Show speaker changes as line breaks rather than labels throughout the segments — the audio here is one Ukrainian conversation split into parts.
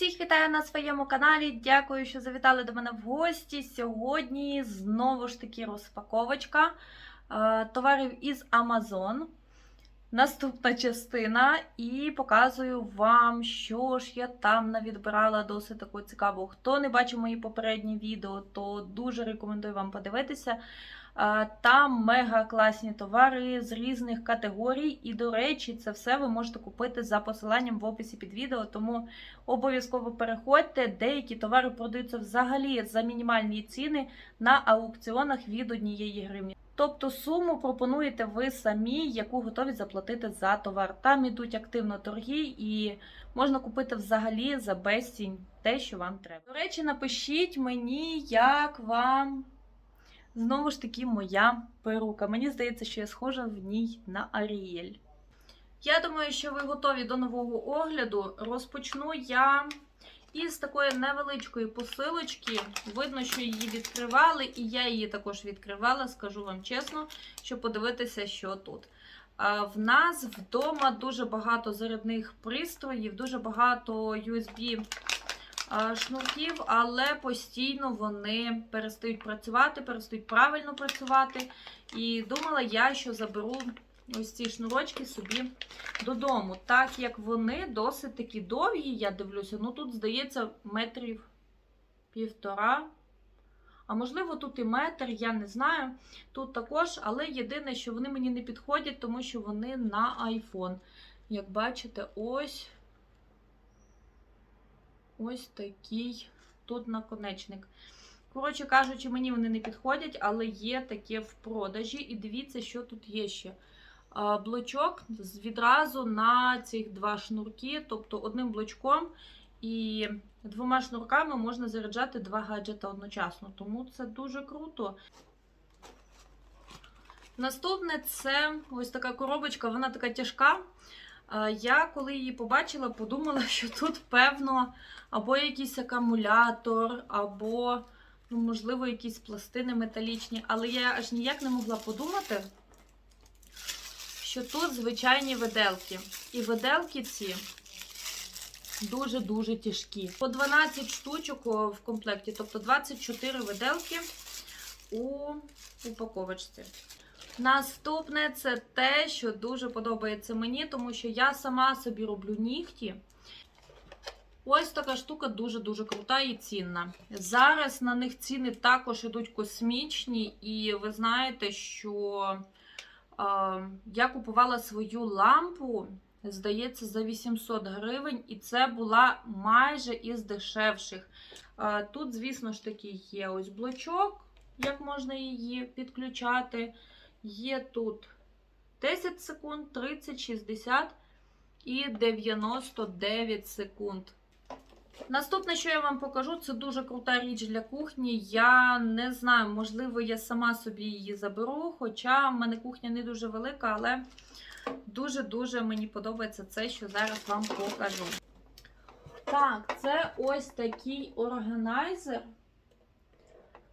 Всіх вітаю на своєму каналі. Дякую, що завітали до мене в гості. Сьогодні знову ж таки розпаковочка е, товарів із Amazon. Наступна частина, і показую вам, що ж я там навідбирала досить такого цікавого. Хто не бачив мої попередні відео, то дуже рекомендую вам подивитися. Там мега класні товари з різних категорій. І, до речі, це все ви можете купити за посиланням в описі під відео. Тому обов'язково переходьте. Деякі товари продаються взагалі за мінімальні ціни на аукціонах від однієї гривні. Тобто суму пропонуєте ви самі, яку готові заплатити за товар. Там ідуть активно торги, і можна купити взагалі за безцінь те, що вам треба. До речі, напишіть мені, як вам знову ж таки моя перука. Мені здається, що я схожа в ній на Аріель. Я думаю, що ви готові до нового огляду. Розпочну я із такої невеличкої посилочки. Видно, що її відкривали, і я її також відкривала, скажу вам чесно, щоб подивитися, що тут. В нас вдома дуже багато зарядних пристроїв, дуже багато USB шнурків, але постійно вони перестають працювати, перестають правильно працювати. І думала я, що заберу ось ці шнурочки собі додому, так як вони досить такі довгі, я дивлюся, ну тут, здається, метрів півтора. А можливо, тут і метр, я не знаю. Тут також, але єдине, що вони мені не підходять, тому що вони на iPhone. Як бачите, ось ось такий тут наконечник. Коротше кажучи, мені вони не підходять, але є таке в продажі. І дивіться, що тут є ще. Блочок відразу на цих два шнурки, тобто одним блочком і двома шнурками можна заряджати два гаджета одночасно. Тому це дуже круто. Наступне це ось така коробочка, вона така тяжка. Я коли її побачила, подумала, що тут, певно, або якийсь акумулятор, або, ну, можливо, якісь пластини металічні. Але я аж ніяк не могла подумати, що тут звичайні виделки. І виделки ці дуже-дуже тяжкі. По 12 штучок в комплекті, тобто 24 виделки у упаковочці. Наступне це те, що дуже подобається мені, тому що я сама собі роблю нігті. Ось така штука дуже-дуже крута і цінна. Зараз на них ціни також ідуть космічні, і ви знаєте, що е, я купувала свою лампу, здається, за 800 гривень, і це була майже із дешевших. Е, тут, звісно ж таки, є ось блочок, як можна її підключати. Є тут 10 секунд, 30, 60 і 99 секунд. Наступне, що я вам покажу, це дуже крута річ для кухні. Я не знаю, можливо, я сама собі її заберу, хоча в мене кухня не дуже велика, але дуже-дуже мені подобається це, що зараз вам покажу. Так, це ось такий органайзер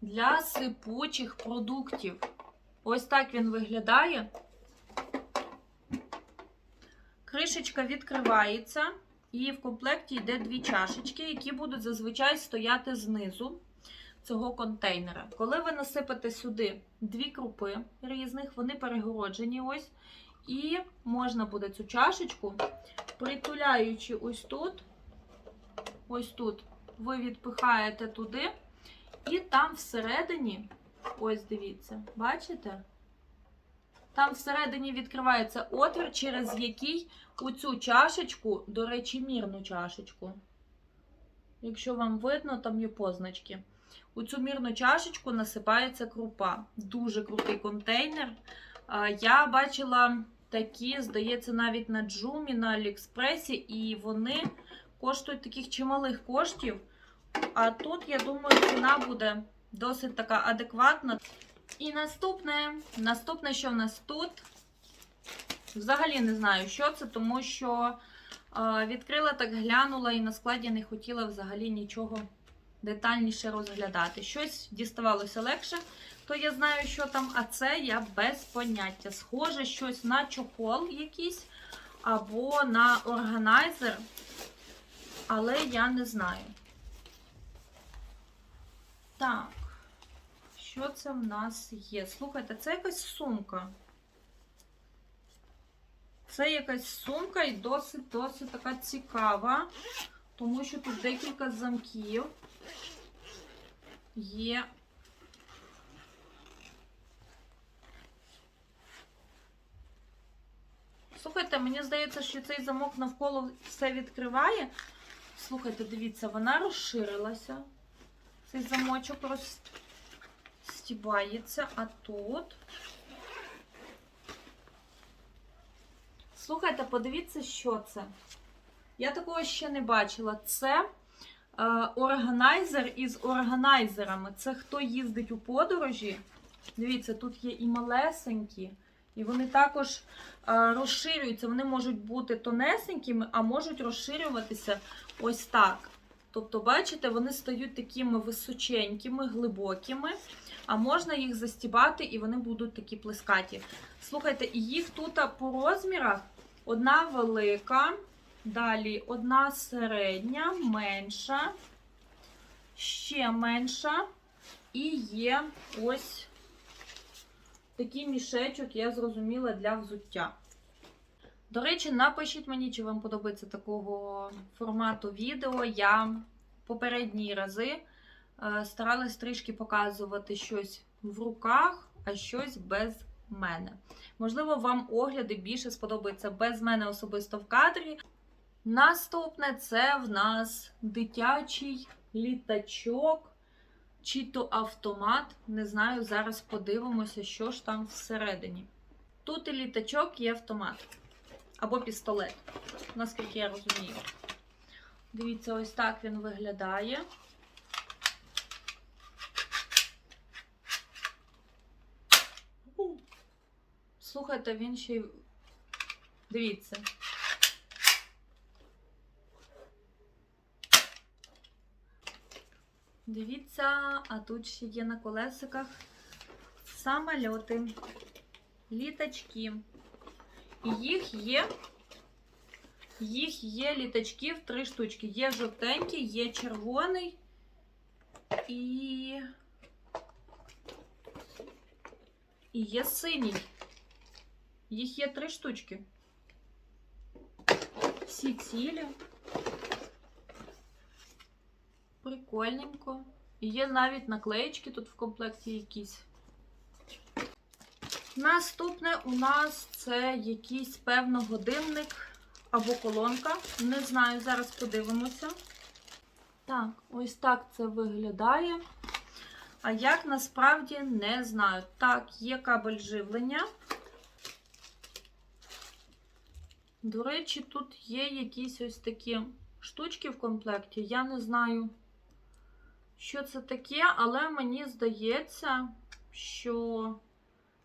для сипучих продуктів. Ось так він виглядає. Кришечка відкривається, і в комплекті йде дві чашечки, які будуть зазвичай стояти знизу цього контейнера. Коли ви насипите сюди дві крупи різних, вони перегороджені ось. І можна буде цю чашечку, притуляючи ось тут, ось тут, ви відпихаєте туди, і там всередині. Ось дивіться, бачите? Там всередині відкривається отвір, через який у цю чашечку, до речі, мірну чашечку. Якщо вам видно, там є позначки. У цю мірну чашечку насипається крупа. Дуже крутий контейнер. Я бачила такі, здається, навіть на Джумі, на Аліекспресі, і вони коштують таких чималих коштів. А тут, я думаю, ціна буде досить така адекватна. І наступне, наступне, що в нас тут, взагалі не знаю, що це, тому що е, відкрила так, глянула і на складі не хотіла взагалі нічого детальніше розглядати. Щось діставалося легше, то я знаю, що там, а це я без поняття. Схоже, щось на чохол якийсь, або на органайзер. але я не знаю. Так, що це в нас є? Слухайте, це якась сумка. Це якась сумка і досить-досить така цікава, тому що тут декілька замків є. Слухайте, мені здається, що цей замок навколо все відкриває. Слухайте, дивіться, вона розширилася. Цей замочок розстібається, а тут. Слухайте, подивіться, що це. Я такого ще не бачила. Це е, органайзер із органайзерами. Це хто їздить у подорожі. Дивіться, тут є і малесенькі, і вони також е, розширюються. Вони можуть бути тонесенькими, а можуть розширюватися ось так. Тобто, бачите, вони стають такими височенькими, глибокими, а можна їх застібати, і вони будуть такі плескаті. Слухайте, їх тут по розмірах одна велика, далі одна середня, менша, ще менша, і є ось такий мішечок, я зрозуміла, для взуття. До речі, напишіть мені, чи вам подобається такого формату відео. Я попередні рази старалась трішки показувати щось в руках, а щось без мене. Можливо, вам огляди більше сподобаються без мене особисто в кадрі. Наступне це в нас дитячий літачок, чи то автомат. Не знаю, зараз подивимося, що ж там всередині. Тут і літачок, і автомат. Або пістолет, наскільки я розумію. Дивіться, ось так він виглядає. Слухайте, він ще й. Дивіться. Дивіться, а тут ще є на колесиках самольоти, літачки. І їх є. Їх є літачків три штучки. Є жовтенький, є червоний і. І є синій. Їх є три штучки. Всі цілі. Прикольненько. Є навіть наклеєчки тут в комплекті якісь. Наступне у нас це якийсь певно годинник або колонка. Не знаю, зараз подивимося. Так, ось так це виглядає. А як насправді не знаю. Так, є кабель живлення. До речі, тут є якісь ось такі штучки в комплекті. Я не знаю, що це таке, але мені здається, що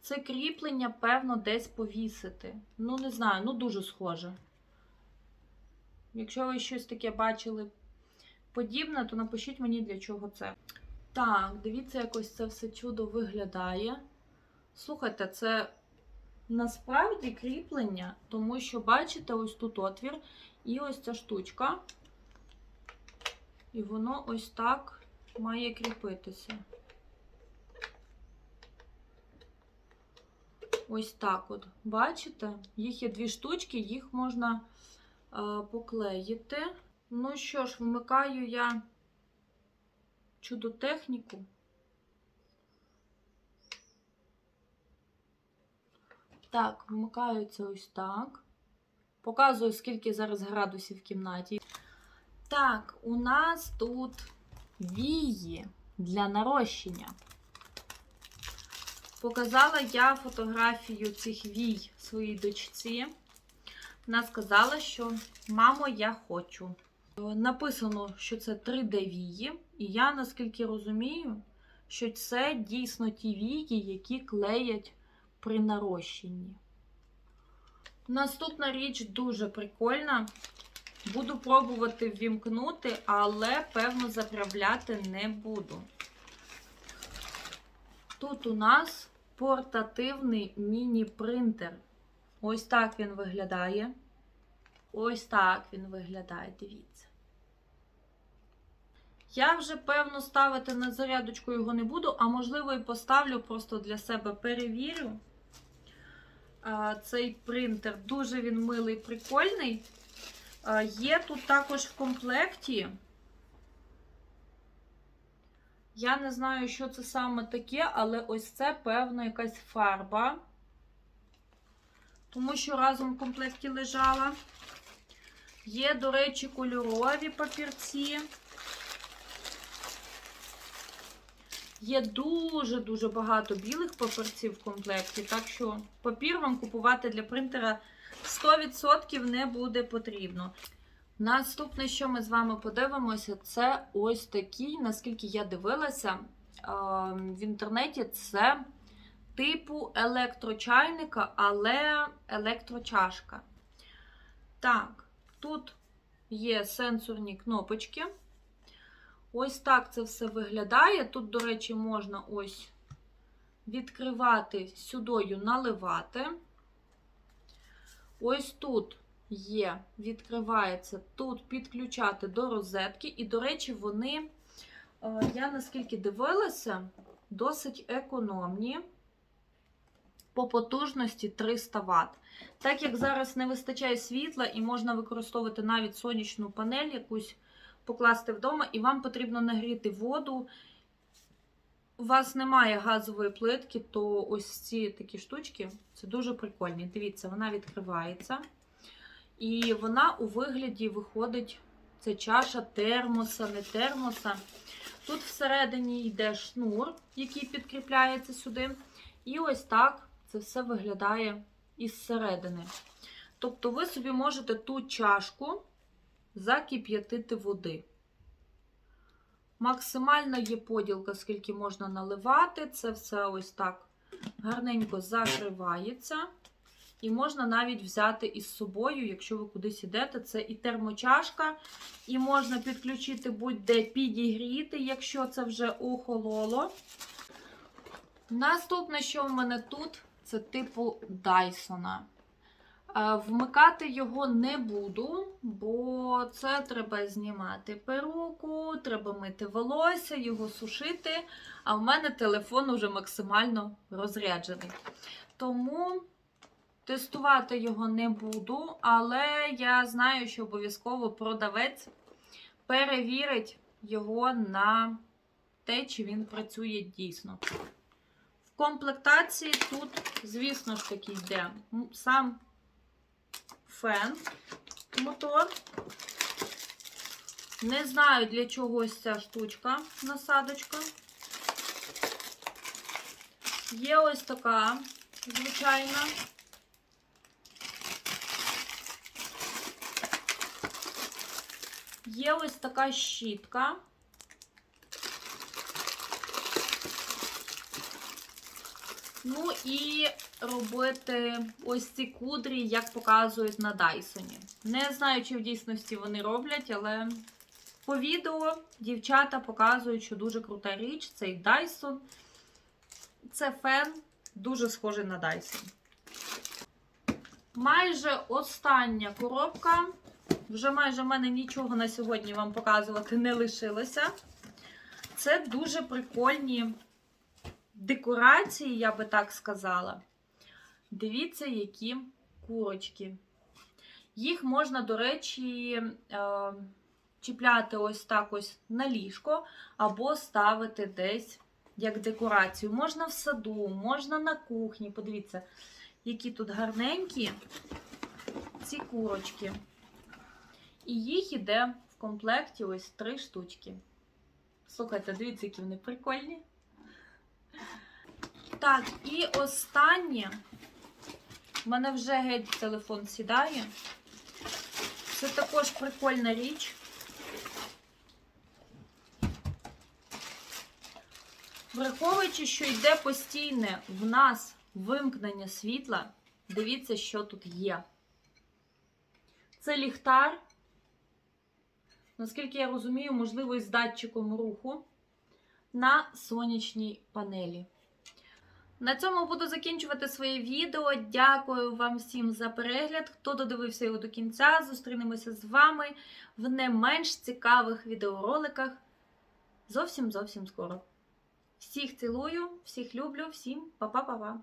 це кріплення, певно, десь повісити. Ну, не знаю, ну дуже схоже. Якщо ви щось таке бачили подібне, то напишіть мені, для чого це. Так, дивіться, якось це все чудо виглядає. Слухайте, це насправді кріплення, тому що, бачите, ось тут отвір і ось ця штучка. І воно ось так має кріпитися. Ось так от. Бачите? Їх є дві штучки, їх можна е, поклеїти. Ну що ж, вмикаю я чудо-техніку. Так, вмикаються ось так. Показую, скільки зараз градусів в кімнаті. Так, у нас тут вії для нарощення. Показала я фотографію цих вій своїй дочці. Вона сказала, що мамо, я хочу. Написано, що це 3D-вії, і я, наскільки розумію, що це дійсно ті вії, які клеять при нарощенні. Наступна річ дуже прикольна. Буду пробувати ввімкнути, але, певно, заправляти не буду. Тут у нас портативний міні-принтер. Ось так він виглядає. Ось так він виглядає, дивіться. Я вже, певно, ставити на зарядочку його не буду, а можливо, і поставлю, просто для себе перевірю. Цей принтер дуже він милий, прикольний. Є тут також в комплекті. Я не знаю, що це саме таке, але ось це, певно, якась фарба. Тому що разом в комплекті лежала. Є, до речі, кольорові папірці. Є дуже-дуже багато білих папірців в комплекті, так що папір вам купувати для принтера 100% не буде потрібно. Наступне, що ми з вами подивимося, це ось такий, наскільки я дивилася в інтернеті, це типу електрочайника, але електрочашка. Так, тут є сенсорні кнопочки. Ось так це все виглядає. Тут, до речі, можна ось відкривати сюдою, наливати. Ось тут є, відкривається, тут підключати до розетки. І, до речі, вони, я наскільки дивилася, досить економні. По потужності 300 Вт. Так як зараз не вистачає світла і можна використовувати навіть сонячну панель якусь покласти вдома, і вам потрібно нагріти воду. У вас немає газової плитки, то ось ці такі штучки це дуже прикольні. Дивіться, вона відкривається. І вона у вигляді виходить, це чаша термоса, не термоса. Тут всередині йде шнур, який підкріпляється сюди. І ось так це все виглядає із середини. Тобто, ви собі можете ту чашку закип'ятити води. Максимально є поділка, скільки можна наливати. Це все ось так гарненько закривається. І можна навіть взяти із собою, якщо ви кудись йдете, це і термочашка, і можна підключити будь-де підігріти, якщо це вже охололо. Наступне, що в мене тут, це типу Дайсона. Вмикати його не буду, бо це треба знімати перуку, треба мити волосся, його сушити. А в мене телефон уже максимально розряджений. Тому тестувати його не буду, але я знаю, що обов'язково продавець перевірить його на те, чи він працює дійсно. В комплектації тут, звісно ж таки, йде сам фен мотор. Не знаю, для чого ось ця штучка, насадочка. Є ось така, звичайна. Є ось така щітка. Ну і робити ось ці кудрі, як показують на Дайсоні. Не знаю, чи в дійсності вони роблять, але по відео дівчата показують, що дуже крута річ. Цей Дайсон. Це фен, дуже схожий на Дайсон. Майже остання коробка. Вже майже в мене нічого на сьогодні вам показувати не лишилося. Це дуже прикольні декорації, я би так сказала. Дивіться, які курочки. Їх можна, до речі, е, чіпляти ось так ось на ліжко, або ставити десь як декорацію. Можна в саду, можна на кухні. Подивіться, які тут гарненькі ці курочки. І їх іде в комплекті ось три штучки. Слухайте, дивіться, які вони прикольні. Так, і останнє. У мене вже геть телефон сідає. Це також прикольна річ. Враховуючи, що йде постійне в нас вимкнення світла, дивіться, що тут є. Це ліхтар, наскільки я розумію, можливо, із датчиком руху на сонячній панелі. На цьому буду закінчувати своє відео. Дякую вам всім за перегляд. Хто додивився його до кінця, зустрінемося з вами в не менш цікавих відеороликах зовсім зовсім скоро. Всіх цілую, всіх люблю, всім па-па-па-па.